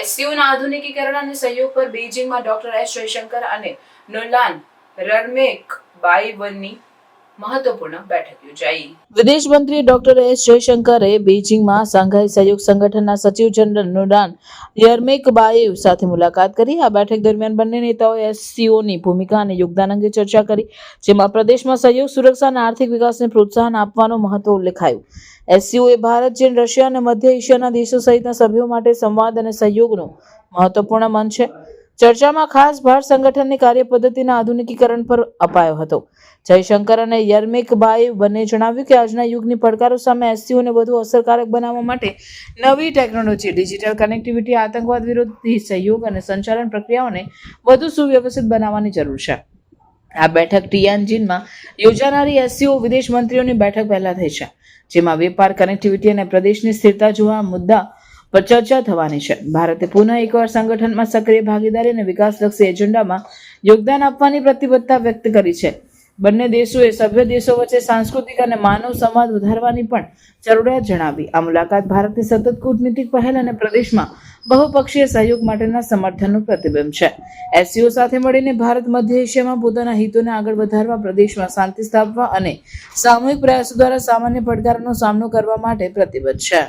એસસીઓના આધુનિકીકરણ અને સહયોગ પર બેઇજિંગમાં ડોક્ટર એસ જયશંકર અને નોલાન રરમેક બાઈવનની મહત્વપૂર્ણ બેઠક યોજાઈ. વિદેશ મંત્રી ડોક્ટર એસ જયશંકરે બેઇજિંગમાં શાંઘાઈ સહયોગ સંગઠનના સચિવ જનરલ નુડાન યરમેકબાયેવ સાથે મુલાકાત કરી. આ બેઠક દરમિયાન બંને નેતાઓએ એસસીઓની ભૂમિકા અને યોગદાન અંગે ચર્ચા કરી, જેમાં પ્રદેશમાં સહયોગ, સુરક્ષા અને આર્થિક વિકાસને પ્રોત્સાહન આપવાનો મહત્વ ઉલ્લેખાયું. એ ભારત, ચીન, રશિયા અને મધ્ય એશિયાના દેશો સહિતના સભ્યો માટે સંવાદ અને સહયોગનો મહત્વપૂર્ણ મંચ છે. ચર્ચામાં ખાસ ભાર સંગઠનની કાર્યપદ્ધતિના આધુનિકીકરણ પર અપાયો હતો. જયશંકર અને યરમેકબાએ બંને જણાવ્યું કે આજના યુગની પડકારો સામે એસસીઓને વધુ અસરકારક બનાવવા માટે નવી ટેકનોલોજી, ડિજિટલ કનેક્ટિવિટી, આતંકવાદ વિરોધી સહયોગ અને સંચાલન પ્રક્રિયાઓને વધુ સુવ્યવસ્થિત બનાવવાની જરૂર છે. આ બેઠક ટિયાનજિનમાં યોજાનારી એસસીઓ વિદેશ મંત્રીઓની બેઠક પહેલા થઈ છે, જેમાં વેપાર, કનેક્ટિવિટી અને પ્રદેશની સ્થિરતા જોવા મુદ્દા પર ચર્ચા થવાની છે. ભારતે પુનઃ એકવાર સંગઠનમાં સક્રિય ભાગીદારી અને વિકાસલક્ષી એજન્ડામાં યોગદાન આપવાની પ્રતિબદ્ધતા વ્યક્ત કરી છે. બંને દેશોએ સભ્ય દેશો વચ્ચે સાંસ્કૃતિક અને માનવ સંવાદ વધારવાની પણ જરૂરિયાત જણાવી. આ મુલાકાત ભારતની સતત કૂટનીતિક પહેલ અને પ્રદેશમાં બહુપક્ષીય સહયોગ માટેના સમર્થનનું પ્રતિબિંબ છે. એસસીઓ સાથે મળીને ભારત મધ્ય એશિયામાં પોતાના હિતોને આગળ વધારવા, પ્રદેશમાં શાંતિ સ્થાપવા અને સામૂહિક પ્રયાસો દ્વારા સામાન્ય પડકારોનો સામનો કરવા માટે પ્રતિબદ્ધ છે.